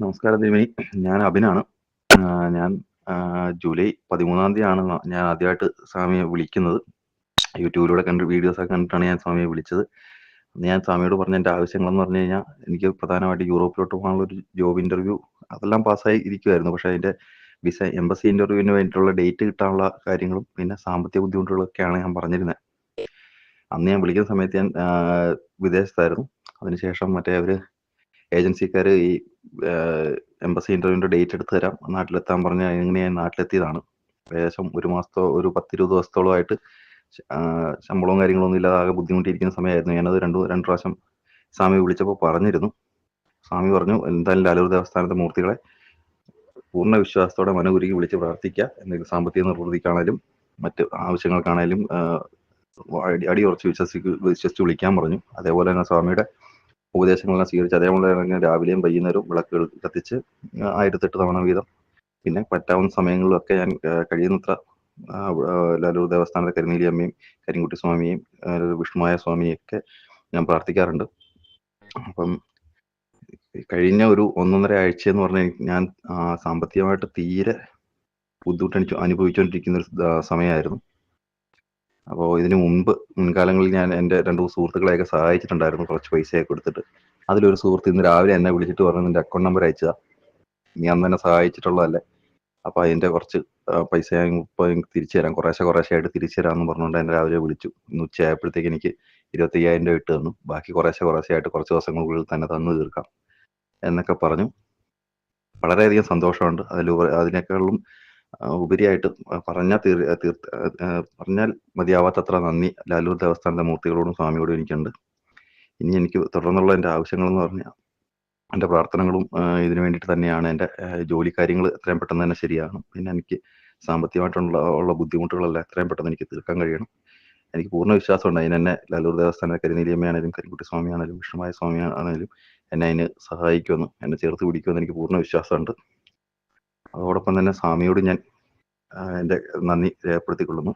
നമസ്കാരം ദേവിനി ഞാൻ അഭിനാണ്. ഞാൻ ജൂലൈ പതിമൂന്നാം തീയതിയാണ് ഞാൻ ആദ്യമായിട്ട് സ്വാമിയെ വിളിക്കുന്നത്. യൂട്യൂബിലൂടെ കണ്ട് വീഡിയോസ് ഒക്കെ കണ്ടിട്ടാണ് ഞാൻ സ്വാമിയെ വിളിച്ചത്. ഞാൻ സ്വാമിയോട് പറഞ്ഞ എന്റെ ആവശ്യങ്ങളെന്ന് പറഞ്ഞു കഴിഞ്ഞാൽ എനിക്ക് പ്രധാനമായിട്ട് യൂറോപ്പിലോട്ട് പോകാനുള്ള ഒരു ജോബ് ഇന്റർവ്യൂ അതെല്ലാം പാസ്സായി ഇരിക്കുമായിരുന്നു പക്ഷേ അതിന്റെ വിസ എംബസി ഇന്റർവ്യൂവിന് വേണ്ടിയിട്ടുള്ള ഡേറ്റ് കിട്ടാനുള്ള കാര്യങ്ങളും പിന്നെ സാമ്പത്തിക ബുദ്ധിമുട്ടുകളൊക്കെയാണ് ഞാൻ പറഞ്ഞിരുന്നത്. അന്ന് ഞാൻ വിളിക്കുന്ന സമയത്ത് ഞാൻ വിദേശത്തായിരുന്നു. അതിനുശേഷം മറ്റേ അവർ ഏജൻസിക്കാർ ഈ എംബസി ഇന്റർവ്യൂവിന്റെ ഡേറ്റ് എടുത്ത് തരാം. നാട്ടിലെത്താൻ പറഞ്ഞ് അങ്ങനെ ഞാൻ നാട്ടിലെത്തിയതാണ്. ഏകദേശം ഒരു മാസത്തോ ഒരു പത്തിരുപത് ദിവസത്തോളമായിട്ട് ശമ്പളവും കാര്യങ്ങളൊന്നും ഇല്ലാതെ ആകെ ബുദ്ധിമുട്ടിയിരിക്കുന്ന സമയമായിരുന്നു. ഞാനത് രണ്ടു രണ്ട് പ്രാവശ്യം സ്വാമി വിളിച്ചപ്പോൾ പറഞ്ഞിരുന്നു. സ്വാമി പറഞ്ഞു എന്തായാലും ലാലൂർ ദേവസ്ഥാനത്തെ മൂർത്തികളെ പൂർണ വിശ്വാസത്തോടെ മനകുരുക്കി വിളിച്ച് പ്രാർത്ഥിക്കുക. എന്തെങ്കിലും സാമ്പത്തിക നിർവൃതിക്കാണേലും മറ്റ് ആവശ്യങ്ങൾക്കാണേലും അടി അടിയുറച്ച് വിശ്വസിച്ച് വിശ്വസിച്ച് വിളിക്കാൻ പറഞ്ഞു. അതേപോലെ തന്നെ സ്വാമിയുടെ ഉപദേശങ്ങളെല്ലാം സ്വീകരിച്ച് അതേപോലെ തന്നെ രാവിലെയും വൈകുന്നേരവും വിളക്കുകൾ കത്തിച്ച് ആയിരത്തെട്ട് തവണ വീതം. പിന്നെ പറ്റാവുന്ന സമയങ്ങളിലൊക്കെ ഞാൻ കഴിയുന്നത്ര ലാലൂർ ദേവസ്ഥാനത്തെ കരിനീലി അമ്മയും കരിങ്കുട്ടി സ്വാമിയും വിഷ്ണുമായ സ്വാമിയും ഒക്കെ ഞാൻ പ്രാർത്ഥിക്കാറുണ്ട്. അപ്പം കഴിഞ്ഞ ഒരു ഒന്നൊന്നര ആഴ്ച എന്ന് പറഞ്ഞാൽ ഞാൻ സാമ്പത്തികമായിട്ട് തീരെ ബുദ്ധിമുട്ട് അനുഭവിച്ചുകൊണ്ടിരിക്കുന്ന ഒരു സമയമായിരുന്നു. അപ്പോൾ ഇതിനു മുമ്പ് മുൻകാലങ്ങളിൽ ഞാൻ എന്റെ രണ്ട് സുഹൃത്തുക്കളെയൊക്കെ സഹായിച്ചിട്ടുണ്ടായിരുന്നു കുറച്ച് പൈസയൊക്കെ കൊടുത്തിട്ട്. അതിലൊരു സുഹൃത്ത് ഇന്ന് രാവിലെ എന്നെ വിളിച്ചിട്ട് പറഞ്ഞു നിന്റെ അക്കൗണ്ട് നമ്പർ അയച്ചതാ. നീ അന്ന് തന്നെ സഹായിച്ചിട്ടുള്ളതല്ലേ? അപ്പോൾ അതിന്റെ കുറച്ച് പൈസ ഞാൻ ഇപ്പോൾ തിരിച്ചു തരാം. കുറേശ്ശെ കുറേശ്ശെ ആയിട്ട് തിരിച്ചു തരാമെന്ന് പറഞ്ഞുകൊണ്ട് എന്നെ രാവിലെ വിളിച്ചു. ഇന്ന് ഉച്ചയായപ്പോഴത്തേക്ക് എനിക്ക് ഇരുപത്തയ്യായിരം രൂപ ഇട്ട് തന്നു. ബാക്കി കുറേശ്ശെ കുറേശ്ശെ ആയിട്ട് കുറച്ച് ദിവസങ്ങൾക്കുള്ളിൽ തന്നെ തന്നു തീർക്കാം. എന്നൊക്കെ പറഞ്ഞു. വളരെയധികം സന്തോഷമുണ്ട്. അതിൽ അതിനേക്കാളും ഉപരിയായിട്ട് പറഞ്ഞാൽ തീർ തീർ പറഞ്ഞാൽ മതിയാവാത്തത്ര നന്ദി. ലാലൂർ ദേവസ്ഥാനത്തെ മൂർത്തികളോടും സ്വാമിയോടും എനിക്കുണ്ട്. ഇനി എനിക്ക് തുടർന്നുള്ള എന്റെ ആവശ്യങ്ങളെന്ന് പറഞ്ഞാൽ എന്റെ പ്രാർത്ഥനകളും ഇതിനു വേണ്ടിയിട്ട് തന്നെയാണ് എന്റെ ജോലി കാര്യങ്ങൾ എത്രയും പെട്ടെന്ന് തന്നെ ശരിയാകണം. പിന്നെ എനിക്ക് സാമ്പത്തികമായിട്ടുള്ള ഉള്ള ബുദ്ധിമുട്ടുകളെല്ലാം എത്രയും പെട്ടെന്ന് എനിക്ക് തീർക്കാൻ കഴിയണം. എനിക്ക് പൂർണ വിശ്വാസമുണ്ട്. അതിന് എന്നെ ലാലൂർ ദേവസ്ഥാന കരിനീലിയമ്മയാണേലും കരിക്കുട്ടി സ്വാമിയാണേലും വിഷ്ണുമായ സ്വാമിയാണേലും എന്നെ അതിന് സഹായിക്കുമെന്ന് എന്നെ ചേർത്ത് പിടിക്കുമെന്ന് എനിക്ക് പൂർണ വിശ്വാസമുണ്ട്. അതോടൊപ്പം തന്നെ സ്വാമിയോട് ഞാൻ എന്റെ നന്ദി രേഖപ്പെടുത്തിക്കൊള്ളുന്നു.